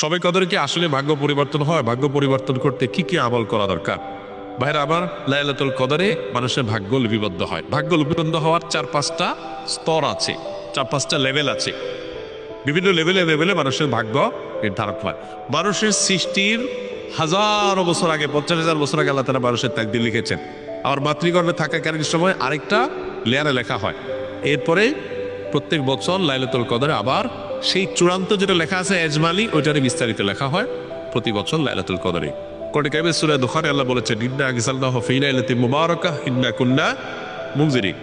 সবে কদরে কি আসলে ভাগ্য পরিবর্তন হয়? ভাগ্য পরিবর্তন করতে কি কি আমল করা দরকার? ভাইরা, আবার লাইলাতুল কদরে মানুষের ভাগ্য লিপিবদ্ধ হয়। ভাগ্য লিপিবদ্ধ হওয়ার চার পাঁচটা স্তর আছে চার পাঁচটা লেভেল আছে। বিভিন্ন লেভেলে লেভেলে মানুষের ভাগ্য নির্ধারণ হয়। মানুষের সৃষ্টির হাজারো বছর আগে, পঞ্চাশ হাজার বছর আগে আল্লাহ তারা মানুষের তাকদির লিখেছেন। আবার মাতৃগর্ভে থাকাকালীন সময় আরেকটা লেয়ারে লেখা হয়। এরপরে প্রত্যেক বছর লাইলাতুল কদরে আবার সেই চূড়ান্ত যেটা লেখা আছে এজমালি ওইটারে বিস্তারিত লেখা হয় প্রতি বছর লাইলাতুল কদরে। কোরআন কারিমের সূরা দুখানে আল্লাহ বলেছেন, ইন্না আগসালনাহু ফি লাইলাতিন মুবারাকাহ ইন্না কুন্না মুনজিরিন।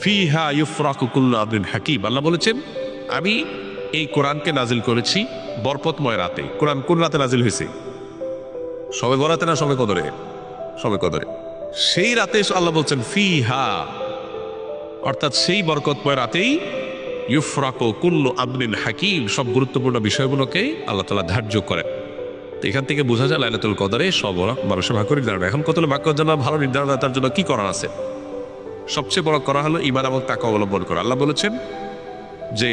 ফিহা ইউফরাকু কুল্লু আমরিন হাকিম। আল্লাহ বলেছেন, আমি এই কোরআনকে নাজিল করেছি বরপতময় রাতে। কোরআন কোন রাতে নাজিল হয়েছে? সবে বরাতে না সবে কদরে? সবে কদরে। সেই রাতে আল্লাহ বলছেন, ফিহা। অর্থাৎ সেই বরকতময় রাতেই ইউফরাকো কুল্লু আবনিন হাকিম, সব গুরুত্বপূর্ণ বিষয়গুলোকে আল্লাহ তালা ধার্য করেন তো এখান থেকে বোঝা যায় লাইলাতুল কদরে সব মানুষের ভাগ্য নির্ধারণ এখন কত ভাগ্য জন্য ভালো নির্ধারণ তার জন্য কি করার আছে? সবচেয়ে বড় করা হলো ইমান এবং তাকে অবলম্বন করা। আল্লাহ বলেছেন যে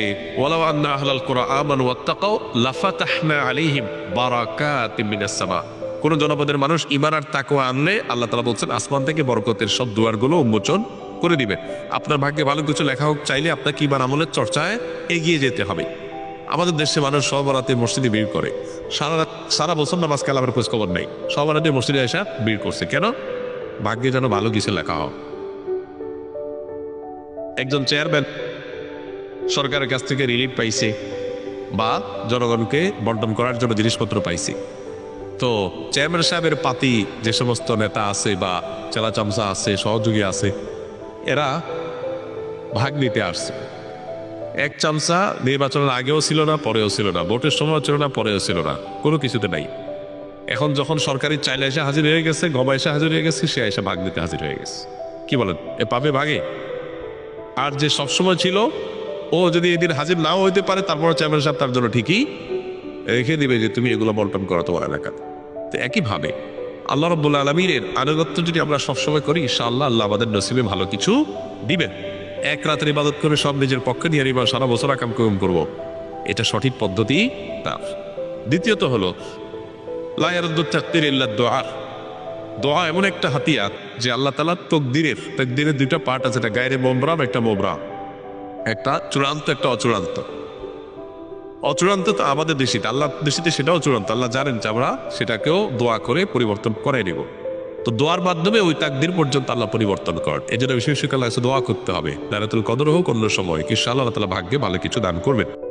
কোন জনপদের মানুষ ইমান আর তাকওয়া আনলে, আল্লাহ তাআলা বলছেন, আসমান থেকে বরকতের সব দুয়ারগুলো উন্মোচন করে দিবে আপনার ভাগ্যে ভালো কিছু লেখা হোক, চাইলে আপনাকে ইমান আমলের চর্চায় এগিয়ে যেতে হবে। আমাদের দেশে মানুষ সব রাতে মসজিদে ভিড় করে। সারা সারা বছর নামাজ কালামের খোঁজ খবর নেই। সব রাতে মসজিদে এসে ভিড় করছে। কেন? ভাগ্যে যেন ভালো কিছু লেখা হোক। একজন চেয়ারম্যান সরকারের কাছ থেকে রিলিফ পাইছে বা জনগণকে বন্টন করার জন্য জিনিসপত্র পাইছে। তো চেয়ারম্যান সাহেবের পাতি যে সমস্ত নেতা আছে বা চেলা চামচা আছে, সহযোগী আছে এরা ভাগ নিতে আসছে। এক চামচা নির্বাচনের আগেও ছিল না, পরেও ছিল না। ভোটের সময়ও ছিল না, পরেও ছিল না। কোনো কিছুতে নাই। এখন যখন সরকারি চাইলে এসে হাজির হয়ে গেছে গবা এসে হাজির হয়ে গেছে, সে এসে ভাগ নিতে হাজির হয়ে গেছে। কি বলেন? এ পাবে ভাগে? আর যে সবসময় ছিল, ও যদি এদিন হাজির নাও হইতে পারে তারপর চেয়ারম্যান সাহেব তার জন্য ঠিকই রেখে দিবে যে, তুমি এগুলো বন্টন করো তোমার এলাকাতে। তো একইভাবে আল্লাহ রব্বুল আলমীর আনুগত্য যদি আমরা সবসময় করি, ইনশাআল্লাহ আল্লাহ আমাদের নসিবে ভালো কিছু দিবেন। এক রাতের ইবাদত করে সব নিজের পক্ষে নিয়ে এবার সারা বছর আকাম কম করব। এটা সঠিক পদ্ধতি না দ্বিতীয়ত হলো লায়ারুদ্দির ইল্লা দোয়ার দোয়া এমন একটা হাতিয়ার যে আল্লাহ তালা তকদিরের তকদিরের দুইটা পার্ট আছে, একটা গায়ের মোমরাম, একটা মোমরাম। একটা চূড়ান্ত, একটা অচূড়ান্ত। অচূড়ান্ত তো আমাদের দেশিতে আল্লাহ দেশিতে সেটাও চূড়ান্ত। আল্লাহ জানেন যে আমরা সেটাকেও দোয়া করে পরিবর্তন করাই নেব। তো দোয়ার মাধ্যমে ওই তাকদির পর্যন্ত আল্লাহ পরিবর্তন করেন। এই জন্য বিশেষ আল্লাহ দোয়া করতে হবে। দারাতুল কদর হোক অন্য সময়। কি আল্লাহ তালা ভাগ্যে ভালো কিছু দান করবেন।